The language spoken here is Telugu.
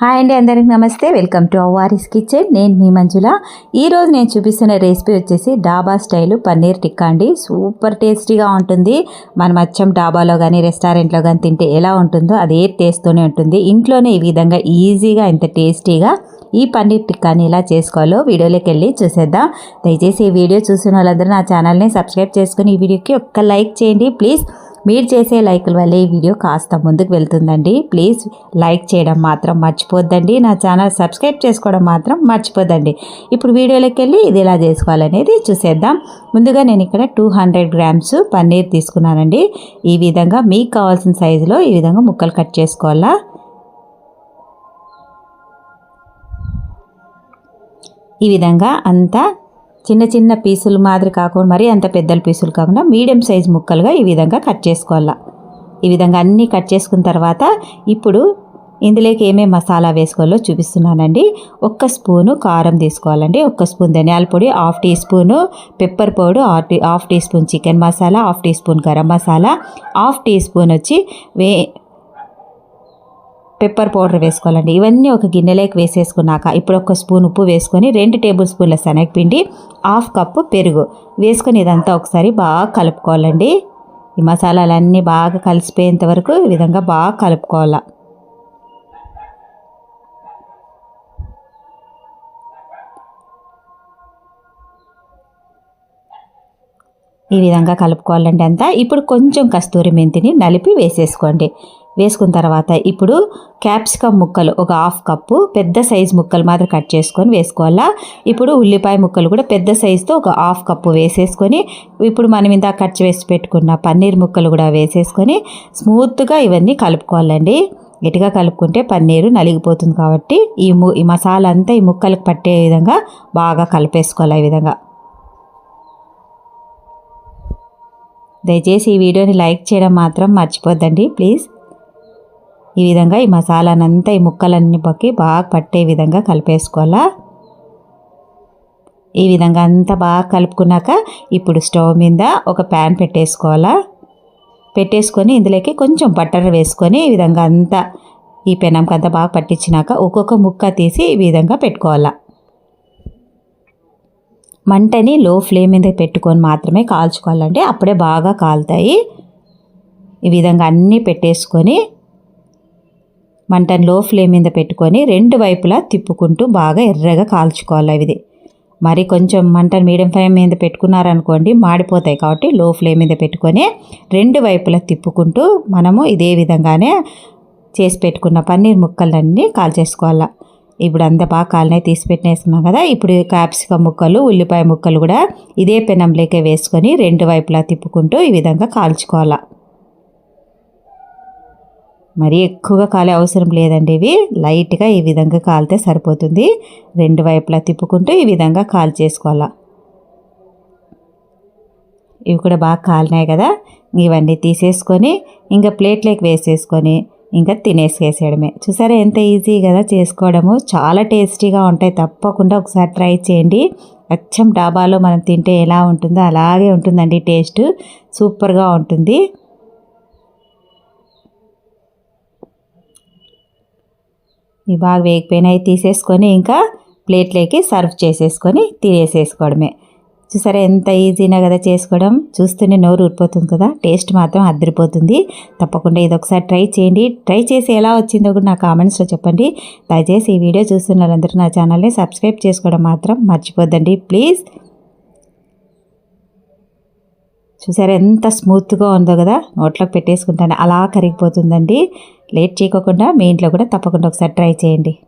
హాయ్ అండి అందరికి నమస్తే. Welcome to Avvari's kitchen. నేను మీ మంజుల. ఈరోజు నేను చూపిస్తున్న రెసిపీ వచ్చేసి డాబా స్టైలు పన్నీర్ టిక్కా అండి. సూపర్ టేస్టీగా ఉంటుంది. మనం అచ్చం డాబాలో కానీ రెస్టారెంట్లో కానీ తింటే ఎలా ఉంటుందో అదే టేస్ట్తోనే ఉంటుంది. ఇంట్లోనే ఈ విధంగా ఈజీగా ఇంత టేస్టీగా ఈ పన్నీర్ టిక్కాని ఎలా చేసుకోవాలో వీడియోలోకి వెళ్ళి చూసేద్దాం. దయచేసి ఈ వీడియో చూసిన వాళ్ళందరూ నా ఛానల్ని సబ్స్క్రైబ్ చేసుకుని ఈ వీడియోకి ఒక్క లైక్ చేయండి. ప్లీజ్ మీరు చేసే లైకుల వల్ల ఈ వీడియో కాస్త ముందుకు వెళ్తుందండి. ప్లీజ్ లైక్ చేయడం మాత్రం మర్చిపోద్దండి. నా ఛానల్ సబ్స్క్రైబ్ చేసుకోవడం మాత్రం మర్చిపోద్దండి. ఇప్పుడు వీడియోలోకి వెళ్ళి ఇది ఎలా చేసుకోవాలనేది చూసేద్దాం. ముందుగా నేను ఇక్కడ టూ హండ్రెడ్ గ్రామ్స్ పన్నీర్ తీసుకున్నానండి. ఈ విధంగా మీకు కావాల్సిన సైజులో ఈ విధంగా ముక్కలు కట్ చేసుకోవాలా? ఈ విధంగా అంతా చిన్న చిన్న పీసులు మాదిరి కాకుండా మరీ అంత పెద్దల పీసులు కాకుండా మీడియం సైజ్ ముక్కలుగా ఈ విధంగా కట్ చేసుకోవాలా. ఈ విధంగా అన్నీ కట్ చేసుకున్న తర్వాత ఇప్పుడు ఇందులోకి ఏమేమి మసాలా వేసుకోవాలో చూపిస్తున్నానండి. ఒక్క స్పూను కారం తీసుకోవాలండి. ఒక్క స్పూన్ ధనియాల పొడి half tea spoon pepper powder half tea spoon chicken masala half tea spoon garam masala half tea spoon వచ్చి వే పెప్పర్ పౌడర్ వేసుకోవాలండి. ఇవన్నీ ఒక గిన్నెలోకి వేసేసుకున్నాక ఇప్పుడు ఒక స్పూన్ ఉప్పు వేసుకొని రెండు టేబుల్ స్పూన్ల శనగపిండి హాఫ్ కప్పు పెరుగు వేసుకొని ఇదంతా ఒకసారి బాగా కలుపుకోవాలండి. ఈ మసాలాలన్నీ బాగా కలిసిపోయేంత వరకు ఈ విధంగా బాగా కలుపుకోవాలి. ఈ విధంగా కలుపుకోవాలండి అంతా. ఇప్పుడు కొంచెం కస్తూరి మెంతిని నలిపి వేసేసుకోండి. వేసుకున్న తర్వాత ఇప్పుడు క్యాప్సికమ్ ముక్కలు ఒక హాఫ్ కప్పు పెద్ద సైజు ముక్కలు మాత్రం కట్ చేసుకొని వేసుకోవాలా? ఇప్పుడు ఉల్లిపాయ ముక్కలు కూడా పెద్ద సైజుతో ఒక హాఫ్ కప్పు వేసేసుకొని ఇప్పుడు మనం ఇంత కట్ చేసి పెట్టుకున్న పన్నీర్ ముక్కలు కూడా వేసేసుకొని స్మూత్గా ఇవన్నీ కలుపుకోవాలండి. గట్టిగా కలుపుకుంటే పన్నీరు నలిగిపోతుంది కాబట్టి ఈ ము ఈ మసాలా అంతా ఈ ముక్కలకు పట్టే విధంగా బాగా కలిపేసుకోవాలి ఈ విధంగా. దయచేసి ఈ వీడియోని లైక్ చేయడం మాత్రం మర్చిపోద్దండి. ప్లీజ్. ఈ విధంగా ఈ మసాలానంతా ఈ ముక్కలన్నీ పక్కి బాగా పట్టే విధంగా కలిపేసుకోవాలా? ఈ విధంగా అంతా బాగా కలుపుకున్నాక ఇప్పుడు స్టవ్ మీద ఒక ప్యాన్ పెట్టేసుకోవాలా? పెట్టేసుకొని ఇందులోకి కొంచెం బట్టర్ వేసుకొని ఈ విధంగా అంతా ఈ పెనంకి అంతా బాగా పట్టించినాక ఒక్కొక్క ముక్క తీసి ఈ విధంగా పెట్టుకోవాలా? మంటని లో ఫ్లేమ్ మీద పెట్టుకొని మాత్రమే కాల్చుకోవాలంటే అప్పుడే బాగా కాలుతాయి. ఈ విధంగా అన్నీ పెట్టేసుకొని మంటను లో ఫ్లేమ్ మీద పెట్టుకొని రెండు వైపులా తిప్పుకుంటూ బాగా ఎర్రగా కాల్చుకోవాలి అవి మరి కొంచెం మంటను మీడియం ఫ్లేమ్ మీద పెట్టుకున్నారనుకోండి మాడిపోతాయి కాబట్టి లో ఫ్లేమ్ మీద పెట్టుకొని రెండు వైపులా తిప్పుకుంటూ మనము ఇదే విధంగానే చేసి పెట్టుకున్న పన్నీర్ ముక్కలన్నీ కాల్చేసుకోవాలా. ఇప్పుడు అంత బాగా కాలనే తీసి పెట్టేసుకున్నాం కదా ఇప్పుడు క్యాప్సికమ్ ముక్కలు ఉల్లిపాయ ముక్కలు కూడా ఇదే పెనంలోకే వేసుకొని రెండు వైపులా తిప్పుకుంటూ ఈ విధంగా కాల్చుకోవాలి. మరీ ఎక్కువగా కాలే అవసరం లేదండి ఇవి. లైట్గా ఈ విధంగా కాలితే సరిపోతుంది. రెండు వైపులా తిప్పుకుంటూ ఈ విధంగా కాల్ చేసుకోవాలా. ఇవి కూడా బాగా కాలినాయి కదా. ఇవన్నీ తీసేసుకొని ఇంకా ప్లేట్లోకి వేసేసుకొని ఇంకా తినేసేసేయడమే. చూసారా ఎంత ఈజీ కదా చేసుకోవడము. చాలా టేస్టీగా ఉంటాయి. తప్పకుండా ఒకసారి ట్రై చేయండి. అచ్చం డాబాలో మనం తింటే ఎలా ఉంటుందో అలాగే ఉంటుందండి టేస్ట్. సూపర్గా ఉంటుంది. ఈ బాగా వేగిపోయినాయి తీసేసుకొని ఇంకా ప్లేట్లోకి సర్వ్ చేసేసుకొని తినేసేసుకోవడమే. చూసారా ఎంత ఈజీనా కదా చేసుకోవడం? చూస్తూనే నోరు ఊడిపోతుంది కదా? టేస్ట్ మాత్రం అద్దరిపోతుంది. తప్పకుండా ఇది ఒకసారి ట్రై చేయండి. ట్రై చేసి ఎలా వచ్చిందో కూడా నా కామెంట్స్లో చెప్పండి. దయచేసి ఈ వీడియో చూస్తున్న వాళ్ళందరూ నా ఛానల్ని సబ్స్క్రైబ్ చేసుకోవడం మాత్రం మర్చిపోద్దండి. ప్లీజ్. చూసారా? ఎంత స్మూత్గా ఉందో కదా? నోట్లోకి పెట్టేసుకుంటాను. అలా కరిగిపోతుందండి. లేట్ చేయకోకుండా మీ ఇంట్లో కూడా తప్పకుండా ఒకసారి ట్రై చేయండి.